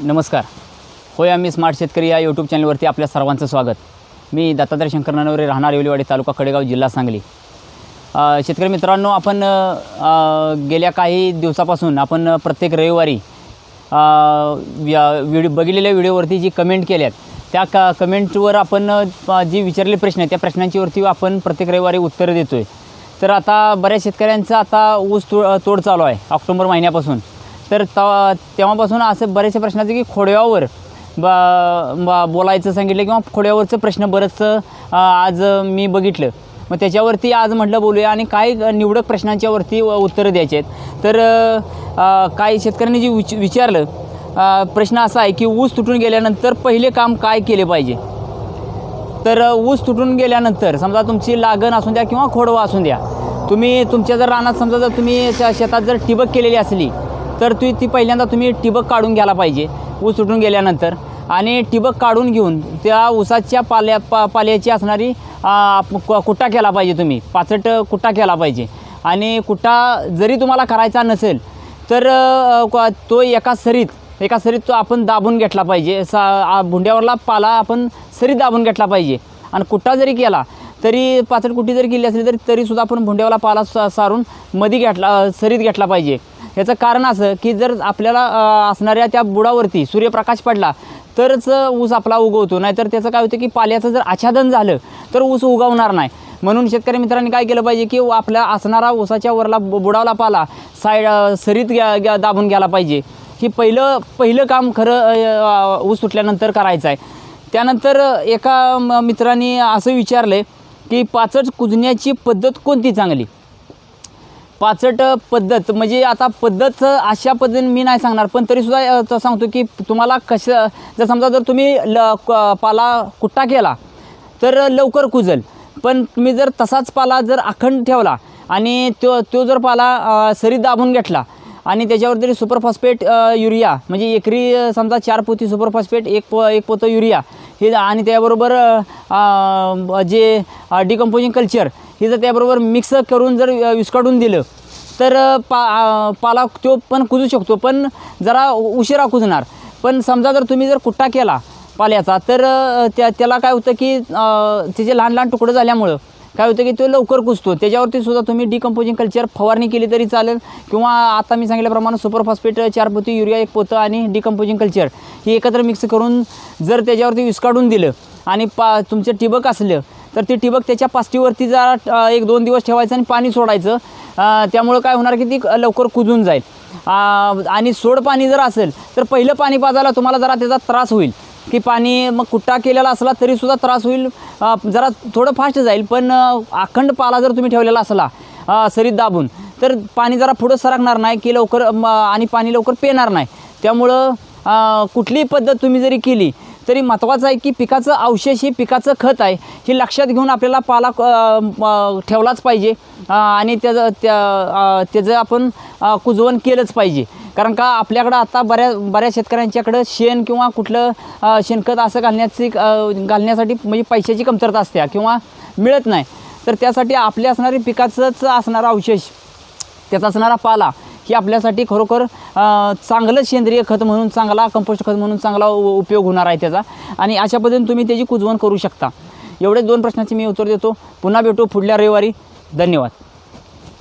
नमस्कार. होय आम्ही स्मार्ट शेतकरी या यूट्यूब चॅनलवरती आपल्या सर्वांचं स्वागत. मी दत्तात्रय शंकर नानवरे राहणार येवलीवाडी तालुका कडेगाव जिल्हा सांगली. शेतकरी मित्रांनो आपण गेल्या काही दिवसापासून आपण प्रत्येक रविवारी व्या- व्हिडिओ बघितलेल्या व्हिडिओवरती जी कमेंट केल्यात त्या क कमेंटवर आपण जी विचारलेले प्रश्न आहेत त्या प्रश्नांच्यावरती आपण प्रत्येक रविवारी उत्तरं देतो आहे तर आता बऱ्याच शेतकऱ्यांचं आता ऊस तो तोड चालू आहे ऑक्टोबर महिन्यापासून. तर त तेव्हापासून असे बरेचसे प्रश्न आहेत की खोडव्यावर ब बा बोलायचं सांगितलं किंवा खोड्यावरचं प्रश्न बरंचसं आज मी बघितलं. मग त्याच्यावरती आज म्हटलं बोलूया आणि काही निवडक प्रश्नांच्यावरती व- उत्तरं द्यायचे आहेत. तर काही शेतकऱ्यांनी जे विच विचारलं प्रश्न असा आहे की ऊस तुटून गेल्यानंतर पहिले काम काय केले पाहिजे? तर ऊस तुटून गेल्यानंतर समजा तुमची लागण असून द्या किंवा खोडवा असून द्या. तुम्ही तुमच्या जर रानात समजा जर तुम्ही शेतात जर ठिबक केलेली असली तर ती ती पहिल्यांदा तुम्ही टिबक काढून घ्यायला पाहिजे ऊस उठून गेल्यानंतर. आणि टिबक काढून घेऊन त्या ऊसाच्या पाल्या पा पाल्याची असणारी कुट्टा केला पाहिजे तुम्ही. पाचट कुट्टा केला पाहिजे. आणि कुट्टा जरी तुम्हाला करायचा नसेल तर तो एका सरीत एका सरीत तो आपण दाबून घेतला पाहिजे. सा भुंड्यावरला पाला आपण सरीत दाबून घेतला पाहिजे. आणि कुट्टा जरी केला तरी पाचट कुट्टी जरी केली असली तरी तरीसुद्धा आपण भुंड्यावाला पाला सा सारून मध्ये घेतला सरीत घेतला पाहिजे. याचं कारण असं की जर आपल्याला असणाऱ्या त्या बुडावरती सूर्यप्रकाश पडला तरच ऊस आपला उगवतो. नाहीतर त्याचं काय होतं की पाल्याचं जर आच्छादन झालं तर ऊस उगवणार नाही. म्हणून शेतकरी मित्रांनी काय केलं पाहिजे की आपल्या असणारा ऊसाच्या वरला बु- बुडावला पाला साईड सरीत घ्या घ्या- दाबून घ्यायला पाहिजे. ही पहिलं पहिलं काम खरं ऊस सुटल्यानंतर करायचं आहे. त्यानंतर एका म- मित्राने असं विचारलं आहे की पाचट कुजण्याची पद्धत कोणती चांगली? पाचट पद्धत म्हणजे आता पद्धत अशा पद्धतीने मी नाही सांगणार पण तरीसुद्धा सांगतो की तुम्हाला कसं जर समजा जर तुम्ही ल क- पाला कुट्टा केला तर लवकर कुजल. पण तुम्ही जर तसाच पाला जर अखंड ठेवला आणि तो तो जर पाला सरी सरीत दाबून घेतला आणि त्याच्यावर तरी सुपर फॉस्फेट युरिया म्हणजे एकरी समजा चार पोती सुपरफॉस्फेट एक प एक पोतं युरिया हे आणि त्याबरोबर जे डिकम्पोजिंग कल्चर हे जर त्याबरोबर मिक्स करून जर अ, विस्काडून दिलं तर पा पाला तो पण कुजू शकतो. पण जरा उशिरा कुजणार. पण समजा जर तुम्ही जर कुट्टा केला पाल्याचा तर त्या त्याला काय होतं की त्याचे लहान लहान तुकडं झाल्यामुळं काय होतं की तो लवकर कुजतो. त्याच्यावरती सुद्धा तुम्ही डिकम्पोजिंग कल्चर फवारणी केली तरी चालेल. किंवा आता मी सांगितल्याप्रमाणे सुपर फॉस्फेट चार पोती युरिया एक पोतं आणि डिकम्पोजिंग कल्चर ही एकत्र मिक्स करून जर त्याच्यावरती विस्काडून दिलं आणि पा तुमचं ठिबक असलं तर ते ठिबक त्याच्या पास्टीवरती जरा एक दोन दिवस ठेवायचं आणि पाणी सोडायचं. त्यामुळं काय होणार की ती लवकर कुजून जाईल. आणि सोड पाणी जर असेल तर पहिलं पाणी पाजायला तुम्हाला जरा त्याचा त्रास होईल. की पाणी मग कुट्टा केलेला असला तरीसुद्धा त्रास होईल. जरा थोडं फास्ट जाईल पण अखंड पाला जर तुम्ही ठेवलेला असला सरीत दाबून तर पाणी जरा पुढं सरकणार नाही की लवकर आणि पाणी लवकर पेणार नाही. त्यामुळं कुठलीही पद्धत तुम्ही जरी केली तरी महत्त्वाचं आहे की पिकाचं अवशेष हे पिकाचं खत आहे हे लक्षात घेऊन आपल्याला पाला ठेवलाच पाहिजे. आणि त्याचं त्या त्याचं आपण कुजवण केलंच पाहिजे. कारण का आपल्याकडं आता बऱ्याच बऱ्याच शेतकऱ्यांच्याकडं शेण किंवा कुठलं शेणखत असं घालण्याची घालण्यासाठी म्हणजे पैशाची कमतरता असते किंवा मिळत नाही. तर त्यासाठी आपल्या असणारी पिकाचंच असणारा अवशेष त्याचा असणारा पाला ही आपल्यासाठी खरोखर चांगलं सेंद्रिय खत म्हणून चांगला कंपोस्ट खत म्हणून चांगला उपयोग होणार आहे त्याचा. आणि अशा पद्धतीने तुम्ही त्याची कुजवण करू शकता. एवढे दोन प्रश्नाची मी उत्तर देतो. पुन्हा भेटू पुढल्या रविवारी. धन्यवाद.